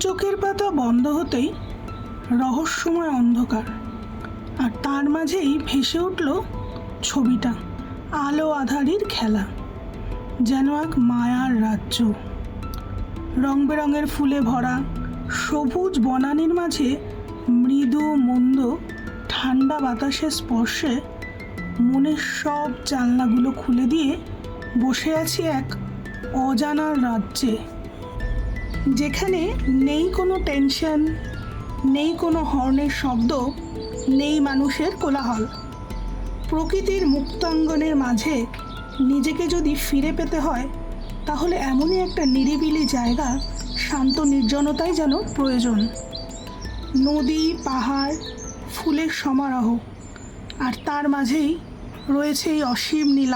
চোখের পাতা বন্ধ হতেই রহস্যময় অন্ধকার। আর তার মাঝেই ভেসে উঠল ছবিটা, আলো আধারির খেলা, যেন এক মায়ার রাজ্য। রং বেরঙের ফুলে ভরা সবুজ বনানীর মাঝে মৃদু মন্দ ঠান্ডা বাতাসের স্পর্শে মনের সব জানলাগুলো খুলে দিয়ে বসে আছি এক অজানার রাজ্যে। যেখানে নেই কোনো টেনশন নেই কোনো হর্নের শব্দ, নেই মানুষের কোলাহল। প্রকৃতির মুক্তাঙ্গনের মাঝে নিজেকে যদি ফিরে পেতে হয়, তাহলে এমনই একটা নিরিবিলি জায়গা, শান্ত নির্জনতাই যেন প্রয়োজন। নদী, পাহাড়, ফুলের সমারোহ, আর তার মাঝেই রয়েছে এই অসীম নীল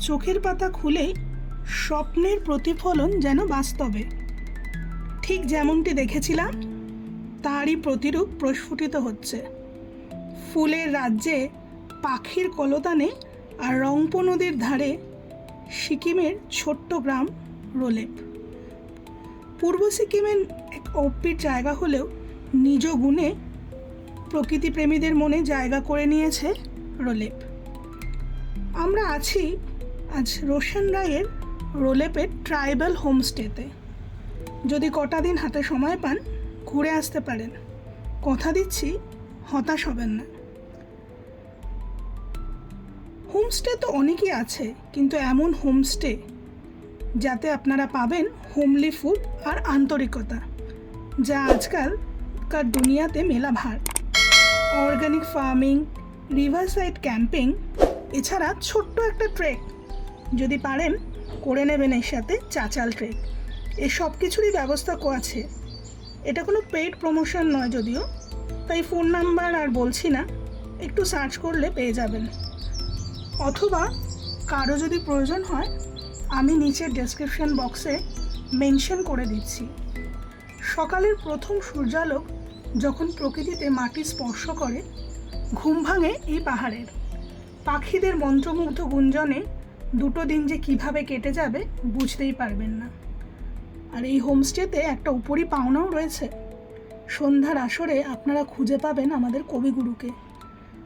চোখের পাতা খুলেই স্বপ্নের প্রতিফলন যেন বাস্তবে। ঠিক যেমনটি দেখেছিলাম, তারই প্রতিরূপ প্রস্ফুটিত হচ্ছে। ফুলের রাজ্যে পাখির কলতানে আর রংপ নদীর ধারে সিকিমের ছোট্ট গ্রাম রোলেপ। পূর্ব সিকিমের এক অপ্পির জায়গা হলেও নিজ গুণে প্রকৃতিপ্রেমীদের মনে জায়গা করে নিয়েছে রোলেপ। আমরা আছি আজ রোশন রায়ের রোলেপের ট্রাইবাল হোমস্টেতে। যদি কটা দিন হাতে সময় পান, ঘুরে আসতে পারেন। কথা দিচ্ছি, হতাশ হবেন না। হোমস্টে তো অনেকই আছে, কিন্তু এমন হোমস্টে যাতে আপনারা পাবেন হোমলি ফুড আর আন্তরিকতা, যা আজকালকার দুনিয়াতে মেলা ভার। Organic farming river side camping, এছাড়া ছোট্ট একটা ট্রেক যদি পারেন, করে নেবেন এর সাথে চাচাল ট্রেক এ সব কিছুরই ব্যবস্থা আছে। এটা কোনো পেইড প্রমোশন নয় যদিও। তাই ফোন নাম্বার আর বলছি না, একটু সার্চ করলে পেয়ে যাবেন। অথবা কারও যদি প্রয়োজন হয়, আমি নিচের ডেসক্রিপশন বক্সে মেনশন করে দিচ্ছি। সকালের প্রথম সূর্যালোক যখন প্রকৃতিতে মাটি স্পর্শ করে, ঘুম ভাঙে এই পাহাড়ের। পাখিদের মন্ত্রমুগ্ধ গুঞ্জনে দুটো দিন যে কীভাবে কেটে যাবে বুঝতেই পারবেন না। আর এই হোমস্টেতে একটা উপরি পাওনাও রয়েছে। সন্ধ্যার আসরে আপনারা খুঁজে পাবেন আমাদের কবিগুরুকে।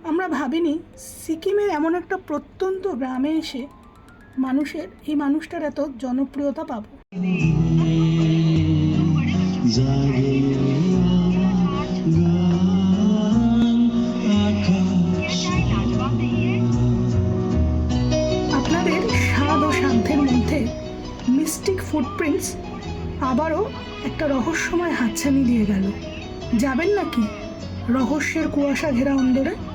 আমরা ভাবিনি, সিকিমের এমন একটা প্রত্যন্ত গ্রামে এসে মানুষের, এই মানুষটার এত জনপ্রিয়তা পাবো। মিস্টিক ফুটপ্রিন্টস আবারও একটা রহস্যময় হাতছানি দিয়ে গেল। যাবেন নাকি? রহস্যের কুয়াশা ঘেরা অন্দরে?